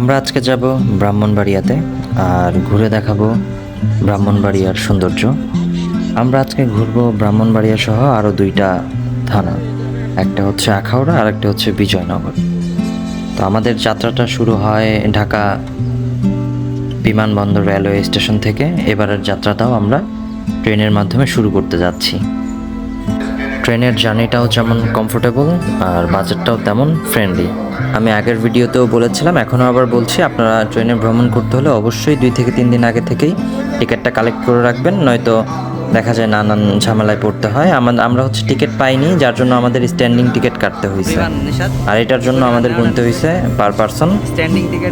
আমরা আজকে যাব ব্রাহ্মণবাড়িয়াতে আর ঘুরে দেখাবো ব্রাহ্মণবাড়িয়ার সৌন্দর্য। আমরা আজকে ঘুরবো ব্রাহ্মণবাড়িয়া সহ আরও দুইটা থানা। একটা হচ্ছে আখাউড়া আর একটা হচ্ছে বিজয়নগর। তো আমাদের যাত্রাটা শুরু হয় ঢাকা বিমানবন্দর রেলওয়ে স্টেশন থেকে। এবারের যাত্রাটাও আমরা ট্রেনের মাধ্যমে শুরু করতে যাচ্ছি। ট্রেনের জার্নিটাও যেমন কমফোর্টেবল আর বাজেটটাও তেমন ফ্রেন্ডলি আমি আগের ভিডিওতেও বলেছিলাম এখনও আবার বলছি আপনারা ট্রেনে ভ্রমণ করতে হলে অবশ্যই দুই থেকে তিন দিন আগে থেকেই টিকিটটা কালেক্ট করে রাখবেন নয়তো দেখা যায় নানান ঝামেলায় পড়তে হয়। আমরা হচ্ছে টিকিট পাইনি যার জন্য আমাদের স্ট্যান্ডিং টিকিট কাটতে হয়েছে আর এটার জন্য আমাদের গুনতে হয়েছে পার পারসন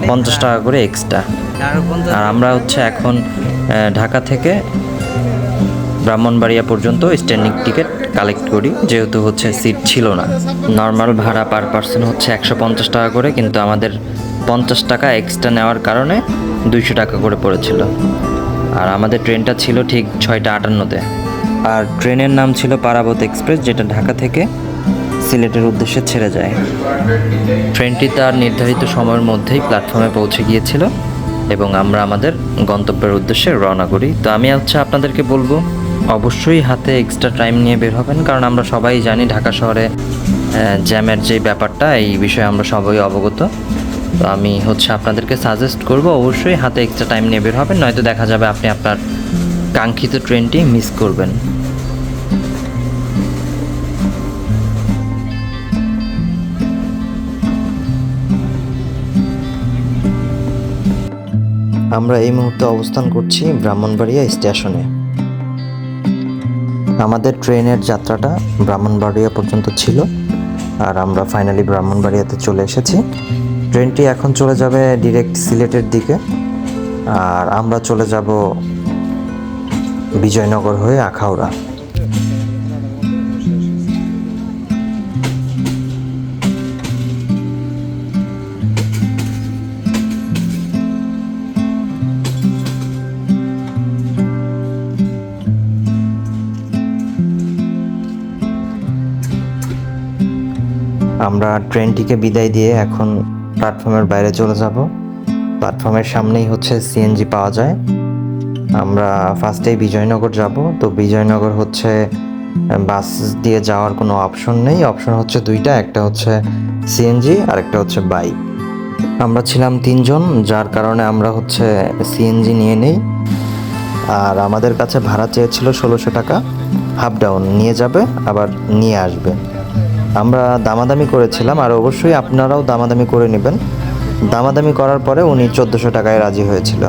পঞ্চাশ টাকা করে এক্সট্রা আর আমরা হচ্ছে এখন ঢাকা থেকে ব্রাহ্মণবাড়িয়া পর্যন্ত স্ট্যান্ডিং টিকিট কালেক্ট করি, যেহেতু হচ্ছে সিট ছিল না। নর্মাল ভাড়া পার পার্সন হচ্ছে একশো পঞ্চাশ টাকা করে, কিন্তু আমাদের পঞ্চাশ টাকা এক্সট্রা নেওয়ার কারণে দুইশো টাকা করে পড়েছিল। আর আমাদের ট্রেনটা ছিল ঠিক ছয়টা আটান্নতে। আর ট্রেনের নাম ছিল পারাবত এক্সপ্রেস, যেটা ঢাকা থেকে সিলেটের উদ্দেশ্যে ছেড়ে যায়। ট্রেনটি তার নির্ধারিত সময়ের মধ্যেই প্ল্যাটফর্মে পৌঁছে গিয়েছিল এবং আমরা আমাদের গন্তব্যের উদ্দেশ্যে রওনা করি। তো আমি হচ্ছে আপনাদেরকে বলব অবশ্যই হাতে এক্সট্রা টাইম নিয়ে বের হবেন, কারণ আমরা সবাই জানি ঢাকা শহরে জ্যামের যে ব্যাপারটা, এই বিষয়ে আমরা সবাই অবগত। তো আমি হচ্ছে আপনাদেরকে সাজেস্ট করব, অবশ্যই হাতে এক্সট্রা টাইম নিয়ে বের হবেন, নয়তো দেখা যাবে আপনি আপনার কাঙ্ক্ষিত ট্রেনটি মিস করবেন। আমরা এই মুহূর্তে অবস্থান করছি ব্রাহ্মণবাড়িয়া স্টেশনে। আমাদের ট্রেনের যাত্রাটা ব্রাহ্মণবাড়িয়া পর্যন্ত ছিল, আর আমরা ফাইনালি ব্রাহ্মণবাড়িয়াতে চলে এসেছি। ট্রেনটি এখন চলে যাবে ডিরেক্ট সিলেটের দিকে, আর আমরা চলে যাব বিজয়নগর হয়ে আখাউড়া। আমরা ট্রেনটিকে বিদায় দিয়ে এখন প্ল্যাটফর্মের বাইরে চলে যাব। প্ল্যাটফর্মের সামনেই হচ্ছে সিএনজি পাওয়া যায়। আমরা ফার্স্টেই বিজয়নগর যাব। তো বিজয়নগর হচ্ছে বাস দিয়ে যাওয়ার কোনো অপশন নেই। অপশন হচ্ছে দুইটা, একটা হচ্ছে সিএনজি আর একটা হচ্ছে বাইক। আমরা ছিলাম তিনজন, যার কারণে আমরা হচ্ছে সিএনজি নিয়ে নেই। আর আমাদের কাছে ভাড়া চেয়েছিল ষোলোশো টাকা। হাফ ডাউন, নিয়ে যাবে, আবার নিয়ে আসবে। আমরা দামাদামি করেছিলাম আর অবশ্যই আপনারাও দামাদামি করে নেবেন। দামাদামি করার পরে উনি চোদ্দোশো টাকায় রাজি হয়েছিল।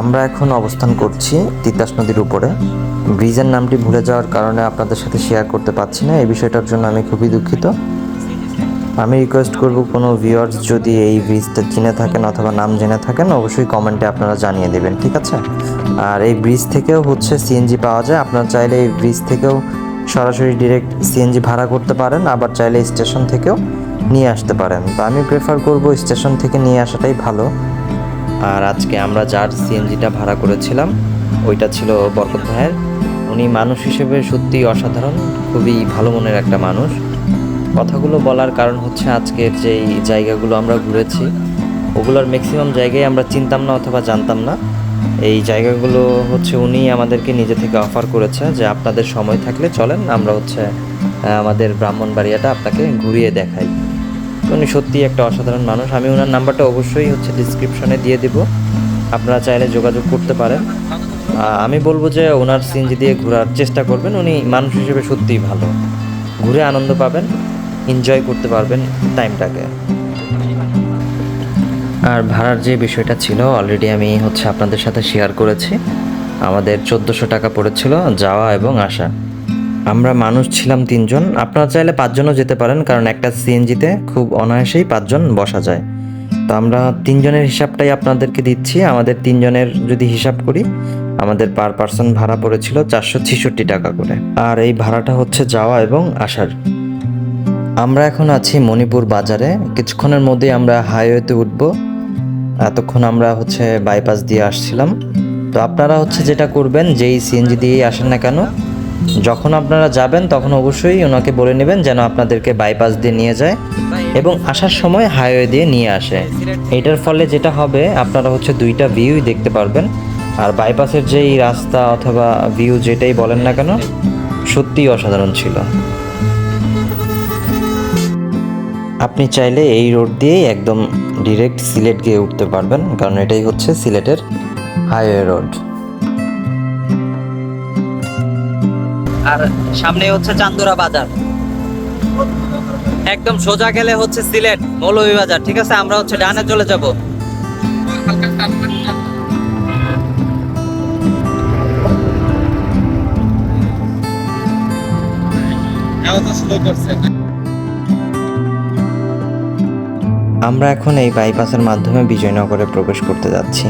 আমরা এখন অবস্থান করছি তিতাস নদীর উপরে। ব্রিজের নামটি ভুলে যাওয়ার কারণে আপনাদের সাথে শেয়ার করতে পারছি না। এই বিষয়টার জন্য আমি খুবই দুঃখিত। আমি রিকোয়েস্ট করব কোনো ভিউয়ার্স যদি এই ব্রিজটা চিনে থাকেন অথবা নাম জেনে থাকেন, অবশ্যই কমেন্টে আপনারা জানিয়ে দেবেন, ঠিক আছে? আর এই ব্রিজ থেকেও হচ্ছে সিএনজি পাওয়া যায়। আপনারা চাইলে এই ব্রিজ থেকেও সরাসরি ডিরেক্ট সিএনজি ভাড়া করতে পারেন, আবার চাইলে স্টেশন থেকেও নিয়ে আসতে পারেন। তো আমি প্রেফার করব স্টেশন থেকে নিয়ে আসাটাই ভালো। আর আজকে আমরা যার সিএনজিটা ভাড়া করেছিলাম, ওইটা ছিল বরকত ভাইয়ের। উনি মানুষ হিসেবে সত্যি অসাধারণ, খুবই ভালো মনের একটা মানুষ। কথাগুলো বলার কারণ হচ্ছে আজকের যেই জায়গাগুলো আমরা ঘুরেছি, ওগুলোর ম্যাক্সিমাম জায়গায় আমরা চিনতাম না অথবা জানতাম না। এই জায়গাগুলো হচ্ছে উনি আমাদেরকে নিজে থেকে অফার করেছে যে আপনাদের সময় থাকলে চলেন, আমরা হচ্ছে আমাদের ব্রাহ্মণবাড়িয়াটা আপনাকে ঘুরিয়ে দেখাই। উনি সত্যিই একটা অসাধারণ মানুষ। আমি ওনার নাম্বারটা অবশ্যই হচ্ছে ডিসক্রিপশনে দিয়ে দিব। আপনারা চাইলে যোগাযোগ করতে পারেন। আমি বলব যে ওনার সিএনজি দিয়ে ঘোরার চেষ্টা করবেন। উনি মানুষ হিসেবে সত্যিই ভালো। ঘুরে আনন্দ পাবেন এনজয় করতে পারবেন টাইমটাকে আর ভাড়ার যে বিষয়টা ছিল অলরেডি আমি হচ্ছে আপনাদের সাথে শেয়ার করেছি। আমাদের চোদ্দোশো টাকা পড়েছিল যাওয়া এবং আসা। আমরা মানুষ ছিলাম তিনজন, আপনারা চাইলে পাঁচজনও যেতে পারেন, কারণ একটা সিএনজিতে খুব অনায়াসেই পাঁচজন বসা যায়। তো আমরা তিনজনের হিসাবটাই আপনাদেরকে দিচ্ছি, আমাদের তিনজনের যদি হিসাব করি, আমাদের পার পার্সন ভাড়া পড়েছিল চারশো ছেষট্টি টাকা করে। আর এই ভাড়াটা হচ্ছে যাওয়া এবং আসার। আমরা এখন আছি মণিপুর বাজারে, কিছুক্ষণের মধ্যেই আমরা হাইওয়েতে উঠব। এতক্ষণ আমরা হচ্ছে বাইপাস দিয়ে আসছিলাম। তো আপনারা হচ্ছে যেটা করবেন, যেই সিএনজি দিয়েই আসেন না কেন, যখন আপনারা যাবেন, তখন অবশ্যই ওনাকে বলে নেবেন যেন আপনাদেরকে বাইপাস দিয়ে নিয়ে যায় এবং আসার সময় হাইওয়ে দিয়ে নিয়ে আসে। এটার ফলে যেটা হবে, আপনারা হচ্ছে দুইটা ভিউই দেখতে পারবেন। আর বাইপাসের যেই রাস্তা অথবা ভিউ যেটাই বলেন না কেন, সত্যিই অসাধারণ ছিল। আপনি চাইলে এই রোড দিয়েই একদম ডিরেক্ট সিলেট গিয়ে উঠতে পারবেন কারণ এটাই হচ্ছে সিলেটের হাইওয়ে রোড আর সামনে হচ্ছে চান্দুরা বাজার। একদম সোজা গেলে হচ্ছে সিলেট মৌলভী বাজার ঠিক আছে? আমরা হচ্ছে ডানে চলে যাব। আমরা এখন এই বাইপাসের মাধ্যমে বিজয়নগরে প্রবেশ করতে যাচ্ছি।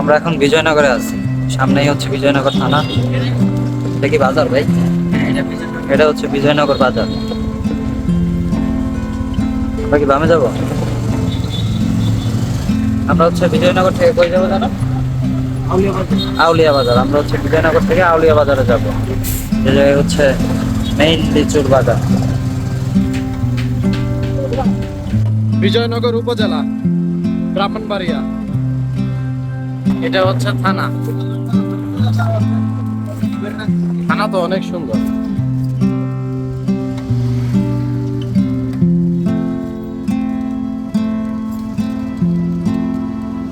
আমরা এখন বিজয়নগরে আছি। সামনেই হচ্ছে বিজয়নগর থানা। এটা কি বাজার ভাই? এটা হচ্ছে বিজয়নগর বাজার। আমরা কি বামে যাব? আমরা হচ্ছে বিজয়নগর থেকে কই যাব জানো? আউলিয়া বাজার। আমরা হচ্ছে বিজয়নগর থেকে আউলিয়া বাজারে যাব। জায়গায় হচ্ছে মেইন লিচুর বাজার। বিজয়নগর উপজেলা, ব্রাহ্মণবাড়িয়া। এটা হচ্ছে থানা। থানা তো অনেক সুন্দর।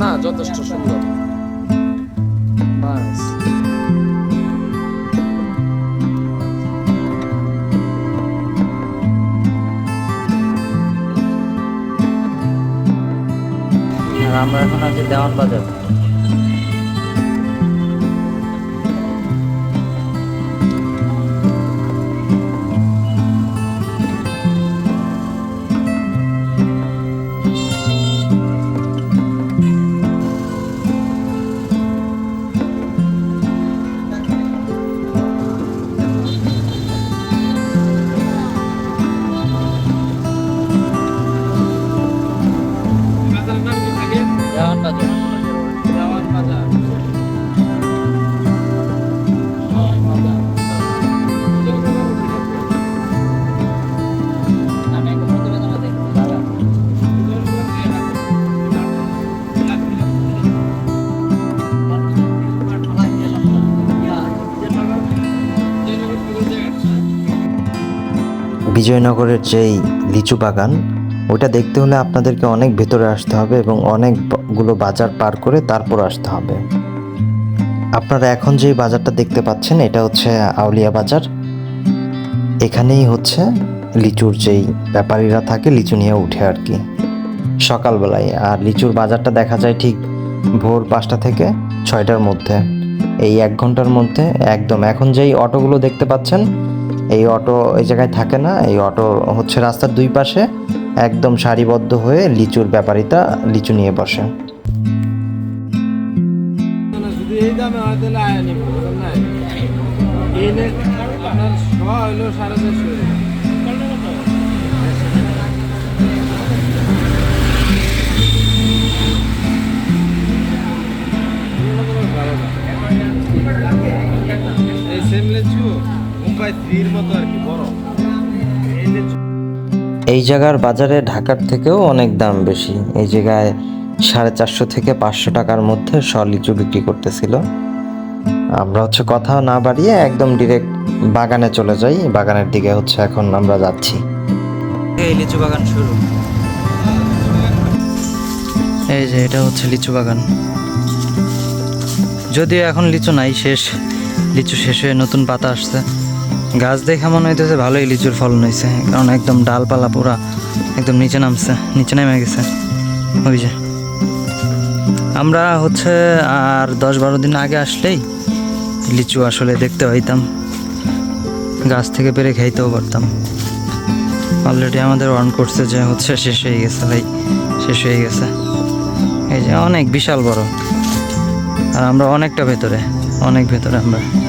না যথেষ্ট সুন্দর। আর আমরা এখন আছি দেওয়ান বাজার। বিজয়নগরের যেই লিচু বাগান ওটা দেখতে হলে আপনাদেরকে অনেক ভেতরে আসতে হবে এবং অনেকগুলো বাজার পার করে তারপর আসতে হবে। আপনারা এখন যেই বাজারটা দেখতে পাচ্ছেন, এটা হচ্ছে আউলিয়া বাজার। এখানেই হচ্ছে লিচুর যেই ব্যাপারীরা থাকে, লিচু নিয়ে উঠে আর কি, সকালবেলায়। আর লিচুর বাজারটা দেখা যায় ঠিক ভোর পাঁচটা থেকে ছয়টার মধ্যে। এই এক ঘণ্টার মধ্যে একদম। এখন যেই অটোগুলো দেখতে পাচ্ছেন এই অটো এই জায়গায় থাকে না, এই অটো হচ্ছে রাস্তার দুই পাশে, একদম সারিবদ্ধ হয়ে লিচুর ব্যাপারীটা লিচু নিয়ে বসে। সেম মুম্বাই থ্রির মতো আর কি বড়। এই জায়গার বাজারে ঢাকার থেকেও অনেক দাম বেশি। এই জায়গায় সাড়ে চারশো থেকে পাঁচশো টাকার মধ্যে শ লিচু বিক্রি করতেছিল। আমরা হচ্ছে কথা না বাড়িয়ে একদম ডিরেক্ট বাগানে চলে যাই। বাগানের দিকে হচ্ছে এখন আমরা যাচ্ছি। এই লিচু বাগান শুরু। এই যে এটা হচ্ছে লিচু বাগান। যদিও এখন লিচু নাই শেষ। লিচু শেষ হয়ে নতুন পাতা আসছে। গাছ দেখে মনে হইতেছে ভালোই লিচুর ফলন হয়েছে কারণ একদম ডালপালা পুরা একদম নিচে নামছে, নিচে নেমে গেছে। ওই যে। আমরা হচ্ছে আর দশ বারো দিন আগে আসলেই লিচু আসলে দেখতে পাইতাম। গাছ থেকে পেরে খাইতেও পারতাম। অলরেডি আমাদের অন করছে যে হচ্ছে শেষ হয়ে গেছে ভাই শেষ হয়ে গেছে। এই যে অনেক বিশাল বড়। আর আমরা অনেকটা ভেতরে, অনেক ভেতরে আমরা।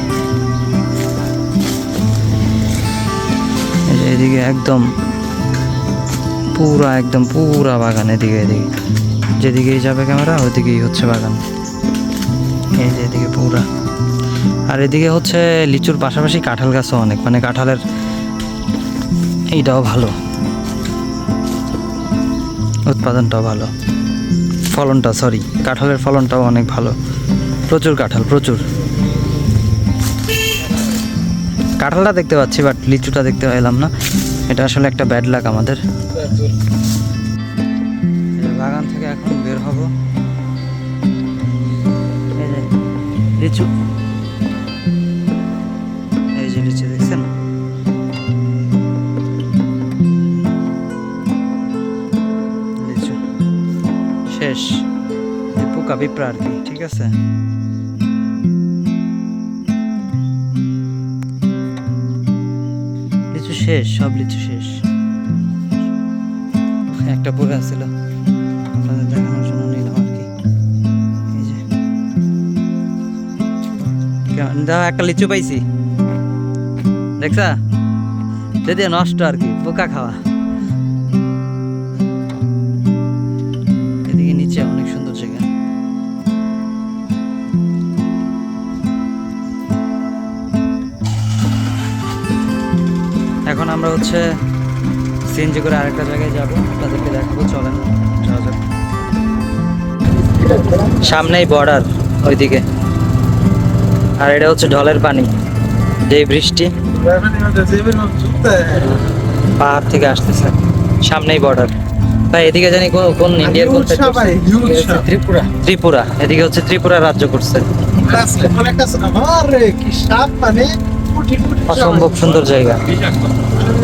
এদিকে একদম পুরা একদম পুরা বাগান এদিকে এদিকে। যেদিকেই যাবে ক্যামেরা ওইদিকেই হচ্ছে বাগান। এই যে এদিকে পুরা। আর এদিকে হচ্ছে লিচুর পাশাপাশি কাঁঠাল গাছও অনেক মানে কাঁঠালের এইটাও ভালো। উৎপাদনটাও ভালো। ফলনটা সরি কাঁঠালের ফলনটাও অনেক ভালো। প্রচুর কাঁঠাল, প্রচুর। কাঁঠালটা দেখতে পাচ্ছি বাট লিচুটা দেখতে পাইলাম না। এটা আসলে একটা ব্যাড লাক আমাদের। বাগান থেকে এখন বের হব। লিচু। এই যে লিচু, দেখছেন? লিচু। শেষ। পোকা কি, ঠিক আছে? শেষ, সব লিচু শেষ। একটা বই আসছিল আপনাদের দেখানোর জন্য নিলাম আর কি। দাও, একটা লিচু পাইছি। দেখছা? যদি নষ্ট আর কি পোকা খাওয়া। আমরা হচ্ছে সিএনজি করে আরেকটা জায়গায় যাব। তাদেরকে দেখাবো চলেন। সামনেই বর্ডার ওইদিকে। আর এটা হচ্ছে ঢলের পানি। যে বৃষ্টি। পাহাড় থেকে আসতেছে। সামনেই বর্ডার ভাই এদিকে জানি কোন কোন ইন্ডিয়ার কোন করছে? ত্রিপুরা ত্রিপুরা। এদিকে হচ্ছে ত্রিপুরা রাজ্য করছে। অসম্ভব সুন্দর জায়গা।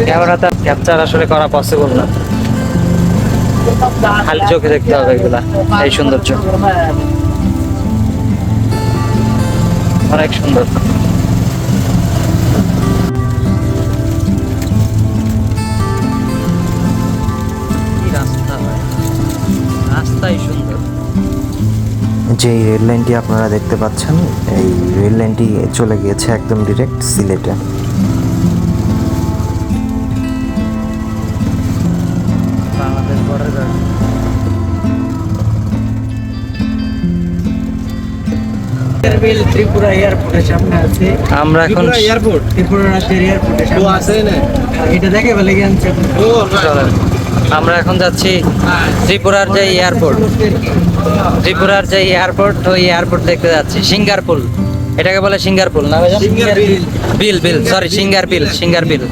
ক্যামেরাতে ক্যাপচার আসলে করা পসিবল না। খালি চোখে দেখতে হবে এগুলা, এই সৌন্দর্য। অনেক সুন্দর। যে রেল লাইনটি আপনারা দেখতে পাচ্ছেন, এই রেল লাইনটি চলে গিয়েছে একদম ডিরেক্ট সিলেটে। ত্রিপুরা এয়ারপোর্টের সামনে আছে। আমরা এখন এয়ারপোর্ট ত্রিপুরা রাজ্যের এয়ারপোর্টের সামনে আছে। না? এটা দেখে বলে গেছে ও আমরা এখন যাচ্ছি ত্রিপুরার যে এয়ারপোর্ট ত্রিপুরার যে এয়ারপোর্ট ওই এয়ারপোর্ট দেখতে যাচ্ছি। সিঙ্গারপুল। এটাকে বলে সিঙ্গারপুল না সিঙ্গার বিল। বিল বিল সরি সিঙ্গার বিল সিঙ্গার বিল।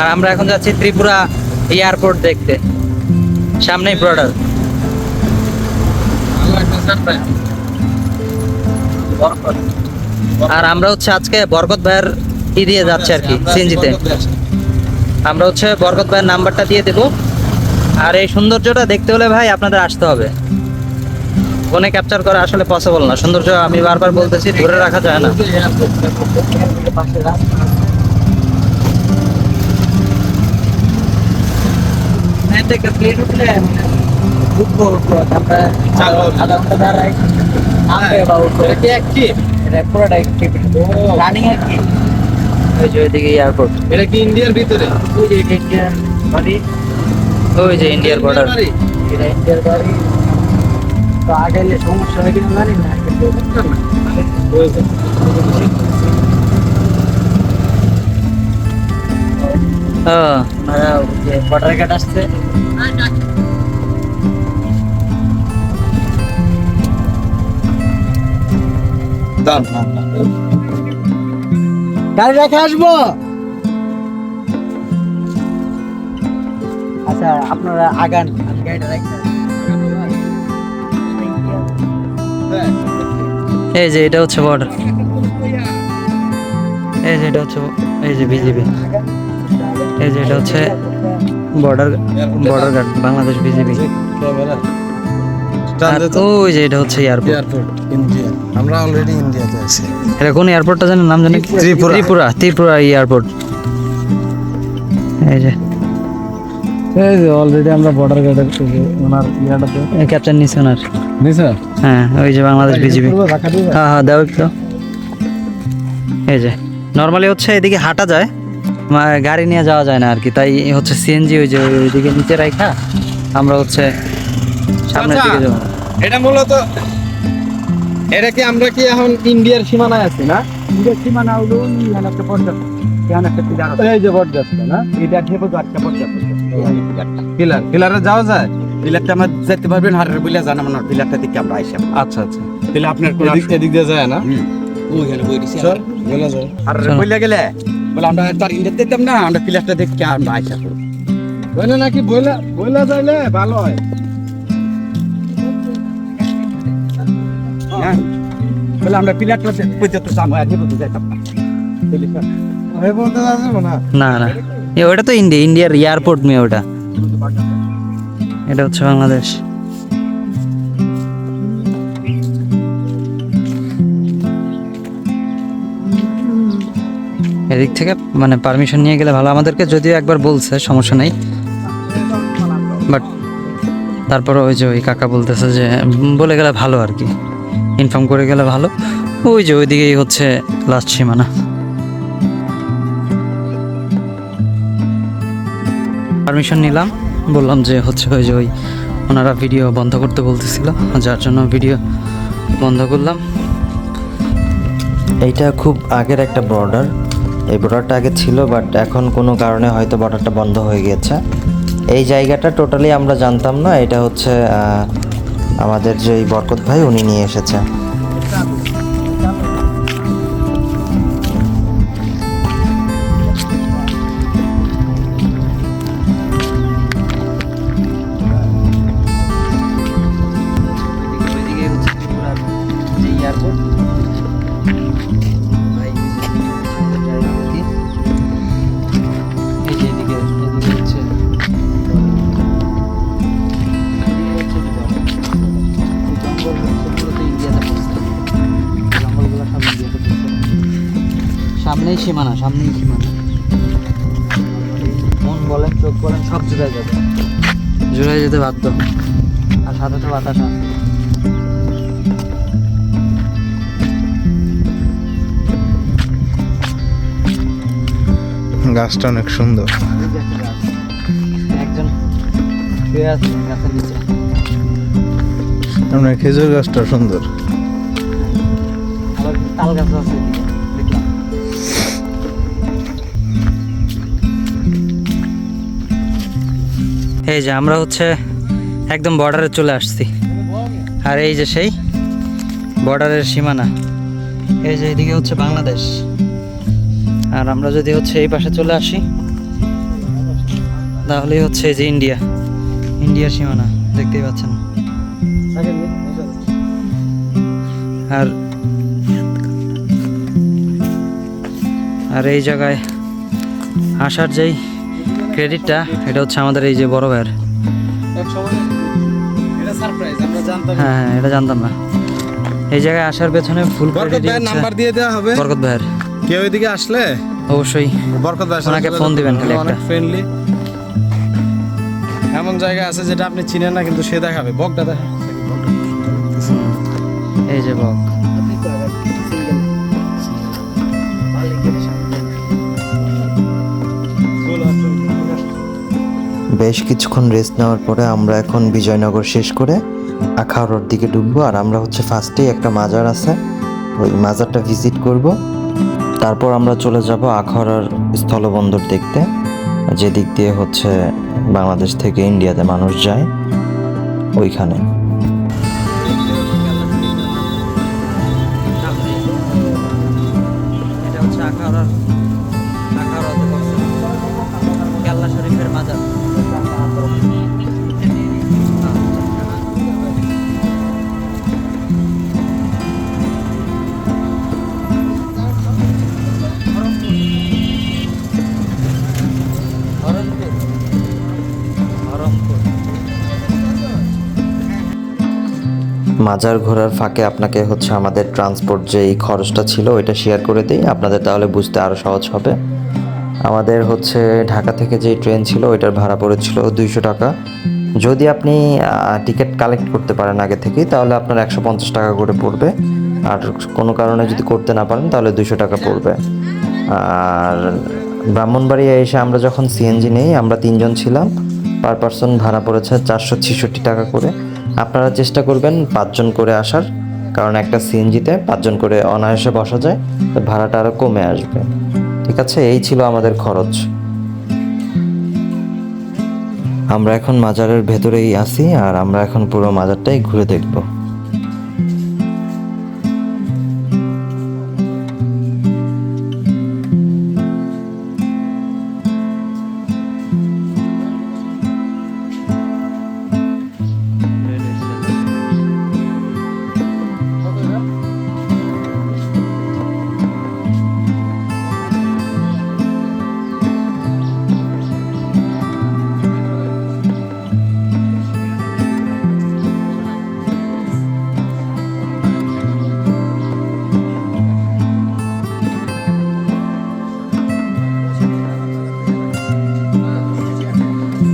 আর আমরা এখন যাচ্ছি ত্রিপুরা এয়ারপোর্ট দেখতে। সামনেই বর্ডার আর আমরা হচ্ছে আজকে বরকত ভাইয়ের ই দিয়ে যাচ্ছে আর কি, সিএনজিতে। আমরা হচ্ছে বরকত ভাইয়ের নাম্বারটা দিয়ে দেবো। আর এই সৌন্দর্যটা দেখতে হলে ভাই আপনাদের আসতে হবে। ফোনে ক্যাপচার করা আসলে পসিবল না। সৌন্দর্য আমি বারবার বলতেছি, ধরে রাখা যায় না। থেকে প্লেন উঠলে উঠবো উঠবো আমরা আধা ঘণ্টা দাঁড়াই যে এয়ারপোর্ট এটা কি ইন্ডিয়ার ভিতরে? ওই যে ইন্ডিয়ান বাড়ি? ওই যে ইন্ডিয়ার বর্ডার এটা ইন্ডিয়ার বাড়ি। তো আগে সমস্যা হয় কিনা জানি না কিন্তু ওই যে। ওনারা ওই যে ভোটার কার্ড আসছে। দাম। গাড়ি রেখে আসব। আচ্ছা আপনারা আগান গাড়িটা রেখে। এই যে এটা হচ্ছে বর্ডার এই যে এটা হচ্ছে এই যে বিজিবি এই যে এটা হচ্ছে border border guard Bangladesh BGB আর ওই যে এটা হচ্ছে এয়ারপোর্ট ইন্ডিয়া আমরা অলরেডি ইন্ডিয়াতে আছি। এটা কোন এয়ারপোর্টটা জানেন? নাম জানেন? ত্রিপুরা। ত্রিপুরা ত্রিপুরা এয়ারপোর্ট এই যে। এই যে অলরেডি আমরা বর্ডার গার্ডের ওনার ইয়াটাতে ক্যাপ্টেন নিছে ওনার। নিছে? হ্যাঁ ওই যে বাংলাদেশ বিজিবি হ্যাঁ হ্যাঁ দাও একটু। এই যে নর্মালি হচ্ছে এদিকে হাঁটা যায় গাড়ি নিয়ে যাওয়া যায় না আর কি তাই হচ্ছে সিএনজি ওই যে ওইদিকে নিচে রাখা আমরা হচ্ছে সামনের আচ্ছা। দিকে যাব। এটা মূলত এটা কি আমরা কি এখন ইন্ডিয়ার সীমানায় আছি না? ইন্ডিয়ার সীমানা হলো একটা পর্যাপ্ত এখানে একটা পিলার এই যে বরযাত্র না? এটা একটা পর্যাপ্ত পিলার। পিলারে যাওয়া যায়? পিলারটা আমরা যেতে পারবেন হারের বলে জানা মানে পিলারটা দিকে আমরা আইসাম আচ্ছা আচ্ছা। তাহলে আপনার কোন এদিক এদিক দিয়ে যায় না? ওইখানে বই দিছি যায়। গেলে? বলে আমরা তার ইন্ডিয়া দিতাম না আমরা পিলারটা দেখে আমরা আইসা করব বলে নাকি বইলা বইলা যাইলে ভালো হয়। হ্যাঁ? বলে আমরা পর্যন্ত যাব আর হেবো যাইতাম না আমি বলতে যাব না। না না। এ ওটা তো ইন্ডিয়া ইন্ডিয়ার এয়ারপোর্ট মেয়ে ওটা। এটা হচ্ছে বাংলাদেশ। এদিক থেকে মানে পারমিশন নিয়ে গেলে ভালো। আমাদেরকে যদিও একবার বলছে সমস্যা নেই। বাট তারপরে ওই যে ওই কাকা বলতেছে যে বলে গেলে ভালো আর কি। ইনফর্ম করে গেলে ভালো। ওই যে ওইদিকেই হচ্ছে লাস্ট সীমানা। পারমিশন নিলাম। বললাম যে হচ্ছে ওই যে ওই ওনারা ভিডিও বন্ধ করতে বলতেছিল, যার জন্য ভিডিও বন্ধ করলাম। এইটা খুব আগের একটা বর্ডার এই বর্ডারটা আগে ছিল বাট এখন কোনো কারণে হয়তো বর্ডারটা বন্ধ হয়ে গেছে। এই জায়গাটা টোটালি আমরা জানতাম না, এটা হচ্ছে আমাদের যে এই বরকত ভাই উনি নিয়ে এসেছে। সামনেই সীমানা সামনেই সীমানা। মন বলেন চোখ বলেন সব জুড়ে যাবে। জুড়ে যেতে বাধ্য। আর সাথে তো বাতাস আছে। গাছটা অনেক সুন্দর। একজন শুয়ে আছে গাছের নিচে। আপনার খেজুর গাছটা সুন্দর। আবার তাল গাছ আছে এই যে আমরা হচ্ছে একদম বর্ডারে চলে আসছি। আর এই যে সেই বর্ডারের সীমানা। এই যে এদিকে হচ্ছে বাংলাদেশ। আর আমরা যদি হচ্ছে এই পাশে চলে আসি, তাহলেই হচ্ছে এই যে ইন্ডিয়া ইন্ডিয়ার সীমানা, দেখতেই পাচ্ছেন। আর আর এই জায়গায় আসার যেই ক্রেডিটটা এটা হচ্ছে আমাদের এই যে বড় ভাইয়ের। হ্যাঁ হ্যাঁ এটা জানতাম না। এই জায়গায় আসার পেছনে ফুল বরকত ক্রেডিট ভাইয়ের নাম্বার দিয়ে দেওয়া হবে। বরকত ভাইয়ের। কেউ এদিকে আসলে? অবশ্যই। বরকত ভাই ওনাকে ফোন দিবেন খালি একটা। ফ্রেন্ডলি এমন জায়গা আছে যেটা আপনি চিনেন না কিন্তু সে দেখাবে। বকটা দেখা এই যে বক। বেশ কিছুক্ষণ রেস্ট নেওয়ার পরে আমরা এখন বিজয়নগর শেষ করে আখাউড়ার দিকে ঢুকবো। আর আমরা হচ্ছে ফার্স্টেই একটা মাজার আছে। ওই মাজারটা ভিজিট করব। তারপর আমরা চলে যাব আখাউড়ার স্থলবন্দর দেখতে। যে দিক দিয়ে হচ্ছে বাংলাদেশ থেকে ইন্ডিয়াতে মানুষ যায়। ওইখানে। আখাউড়ার আখাউড়াতে কেল্লা শরীফের মাজার। মাজার ঘোরার ফাঁকে আপনাকে হচ্ছে আমাদের ট্রান্সপোর্ট যেই খরচটা ছিল ওইটা শেয়ার করে দিই। আপনাদের তাহলে বুঝতে আরও সহজ হবে। আমাদের হচ্ছে ঢাকা থেকে যেই ট্রেন ছিল ওইটার ভাড়া পড়েছিল দুইশো টাকা। যদি আপনি টিকিট কালেক্ট করতে পারেন আগে থেকেই, তাহলে আপনার একশো পঞ্চাশ টাকা করে পড়বে। আর কোনো কারণে যদি করতে না পারেন, তাহলে দুইশো টাকা পড়বে। আর ব্রাহ্মণবাড়িয়া এসে আমরা যখন সিএনজি নেই, আমরা তিনজন ছিলাম। পার পার্সন ভাড়া পড়েছে চারশো ছেষট্টি টাকা করে। আপনারা চেষ্টা করবেন পাঁচজন করে আসার, কারণ একটা সিএনজিতে পাঁচজন করে অনায়াসে বসা যায়, তো ভাড়াটা আরও কমে আসবে। ঠিক আছে? এই ছিল আমাদের খরচ। আমরা এখন মাজারের ভেতরেই আসি আর আমরা এখন পুরো মাজারটাই ঘুরে দেখব।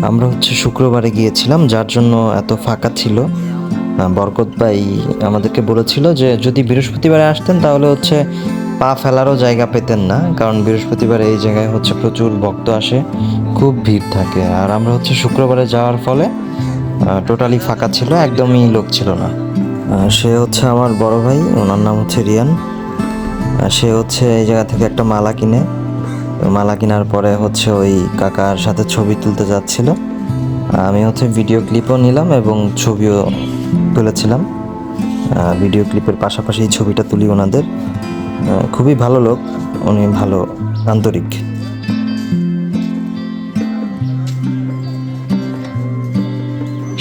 আমরা হচ্ছে শুক্রবারে গিয়েছিলাম, যার জন্য এত ফাঁকা ছিল। বরকত ভাই আমাদেরকে বলেছিল যে, যদি বৃহস্পতিবারে আসতেন তাহলে হচ্ছে পা ফেলারও জায়গা পেতেন না, কারণ বৃহস্পতিবারে এই জায়গায় হচ্ছে প্রচুর ভক্ত আসে, খুব ভিড় থাকে। আর আমরা হচ্ছে শুক্রবারে যাওয়ার ফলে টোটালি ফাঁকা ছিল, একদমই লোক ছিল না। সে হচ্ছে আমার বড় ভাই, ওনার নাম হচ্ছে রিয়ান। সে হচ্ছে এই জায়গা থেকে একটা মালা কিনে মালা কেনার পরে হচ্ছে ওই কাকার সাথে ছবি তুলতে যাচ্ছিল। আমি হচ্ছে ভিডিও ক্লিপও নিলাম এবং ছবিও তুলেছিলাম। ভিডিও ক্লিপের পাশাপাশি এই ছবিটা তুলি ওনাদের। খুবই ভালো লোক, উনি ভালো, আন্তরিক।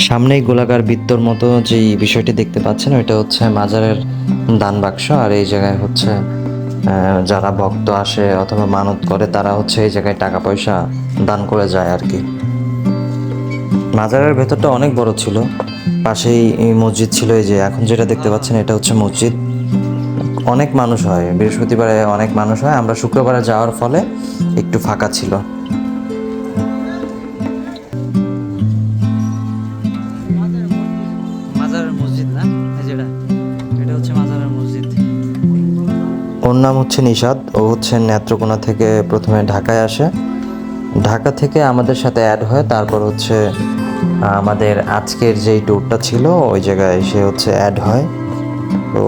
সামনেই গোলাকার বৃত্তর মতো যেই বিষয়টি দেখতে পাচ্ছেন, ওইটা হচ্ছে মাজারের দান বাক্স, আর এই জায়গায় হচ্ছে যারা ভক্ত আসে অথবা মানত করে, তারা হচ্ছে এই জায়গায় টাকা পয়সা দান করে যায় আর কি। মাজারের ভেতরটা অনেক বড় ছিল। পাশেই মসজিদ ছিল, এই যে এখন যেটা দেখতে পাচ্ছেন, এটা হচ্ছে মসজিদ। অনেক মানুষ হয়, বৃহস্পতিবারে অনেক মানুষ হয়। আমরা শুক্রবারে যাওয়ার ফলে একটু ফাঁকা ছিল। ওর নাম হচ্ছে নিষাদ ও হচ্ছে নেত্রকোনা থেকে প্রথমে ঢাকায় আসে। ঢাকা থেকে আমাদের সাথে অ্যাড হয়, তারপর হচ্ছে আমাদের আজকের যেই ট্যুরটা ছিল, ওই জায়গায় সে হচ্ছে অ্যাড হয়।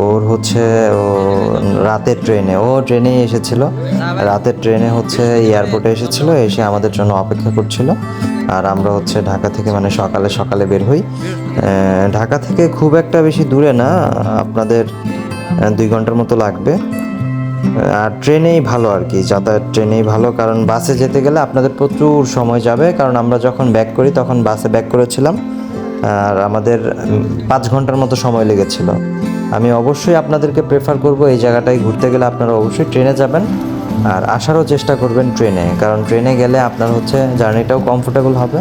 ওর হচ্ছে, ও রাতের ট্রেনে ও ট্রেনেই এসেছিল। রাতের ট্রেনে হচ্ছে এয়ারপোর্টে এসেছিল, এসে আমাদের জন্য অপেক্ষা করছিল। আর আমরা হচ্ছে ঢাকা থেকে মানে সকালে সকালে বের হই। ঢাকা থেকে খুব একটা বেশি দূরে না, আপনাদের দুই ঘণ্টার মতো লাগবে। আর ট্রেনেই ভালো আর কি, যাতায়াত ট্রেনেই ভালো, কারণ বাসে যেতে গেলে আপনাদের প্রচুর সময় যাবে, কারণ আমরা যখন ব্যাক করি তখন বাসে ব্যাক করেছিলাম, আর আমাদের পাঁচ ঘণ্টার মতো সময় লেগেছিল। আমি অবশ্যই আপনাদেরকে প্রেফার করব এই জায়গাটায় ঘুরতে গেলে আপনারা অবশ্যই ট্রেনে যাবেন, আর আসারও চেষ্টা করবেন ট্রেনে, কারণ ট্রেনে গেলে আপনার হচ্ছে জার্নিটাও কমফোর্টেবল হবে,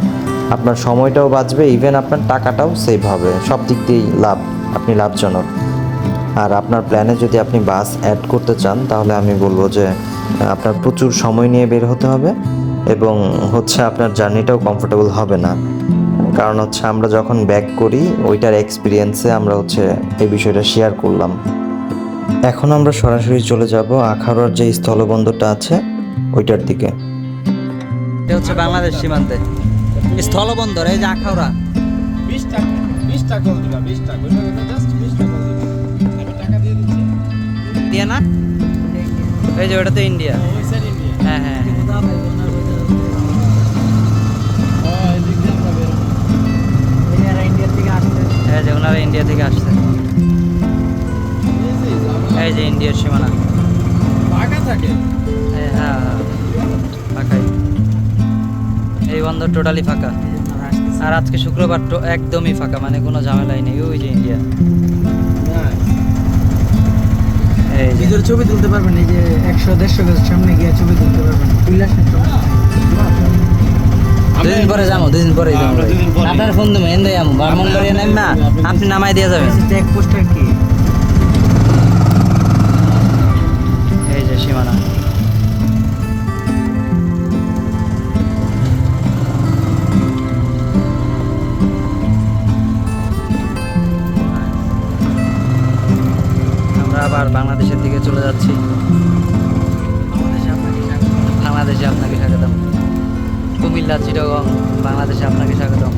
আপনার সময়টাও বাঁচবে ইভেন আপনার টাকাটাও সেভ হবে, সব দিক দিয়েই লাভ, আপনি লাভজনক। আর আপনার প্ল্যানে যদি আপনি বাস অ্যাড করতে চান তাহলে আমি বলব যে আপনার প্রচুর সময় নিয়ে বের হতে হবে এবং হচ্ছে আপনার জার্নিটাও কমফোর্টেবল হবে না। কারণ হচ্ছে আমরা যখন ব্যাক করি ওইটার এক্সপিরিয়েন্সে আমরা হচ্ছে এই বিষয়টা শেয়ার করলাম। এখন আমরা সরাসরি চলে যাব আখাউড়ার যে স্থলবন্দরটা আছে ওইটার দিকে। এটা হচ্ছে বাংলাদেশ সীমান্তে। স্থলবন্দর এই যে আখাউড়া। বিশ টাকা বিশ টাকা বিশ টাকা ইন্ডিয়া না? এই যে, ওটা তো ইন্ডিয়া। হ্যাঁ হ্যাঁ ও এদিক দিয়ে আমরা বের হব। ইন্ডিয়া থেকে আসছে এই যে, ওনারা ইন্ডিয়া থেকে আসছে। এই যে, ইন্ডিয়ার সীমানা। থাকে হ্যাঁ হ্যাঁ এই বন্দর টোটালি ফাঁকা। আর আজকে শুক্রবার তো একদমই ফাঁকা মানে কোনো ঝামেলাই নেই। ওই যে, ইন্ডিয়া। ভিতরে ছবি তুলতে পারবেন এই যে একশো দেড়শো গাছ সামনে গিয়ে ছবি তুলতে পারবেন। তুলে আসেন তো। দুদিন পরে যাব দুদিন পরে যাব। আপনার ফোন দেবো এনে যাব ব্রাহ্মণবাড়িয়া নাম না আপনি নামাই দিয়ে যাবেন। চেক পোস্টার কি? এই যে সীমানা। আবার বাংলাদেশের দিকে চলে যাচ্ছি। বাংলাদেশে আপনাকে স্বাগতম। কুমিল্লা, চিটাগং, বাংলাদেশে আপনাকে স্বাগতম।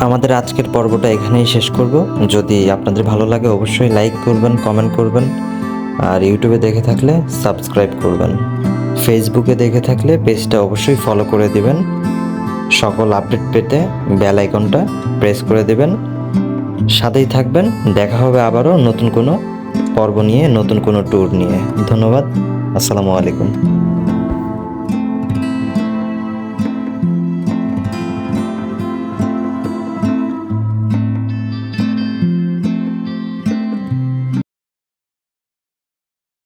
আমাদের আজকের পর্বটা এখানেই শেষ করব। যদি আপনাদের ভালো লাগে, অবশ্যই লাইক করবেন কমেন্ট করবেন। আর ইউটিউবে দেখে থাকলে সাবস্ক্রাইব করবেন। ফেসবুকে দেখে থাকলে পেজটা অবশ্যই ফলো করে দিবেন। সকল আপডেট পেতে বেল আইকনটা প্রেস করে দিবেন। সাথেই থাকবেন। দেখা হবে আবারও নতুন কোনো পর্ব নিয়ে, নতুন কোনো ট্যুর নিয়ে। ধন্যবাদ। আসসালামু আলাইকুম।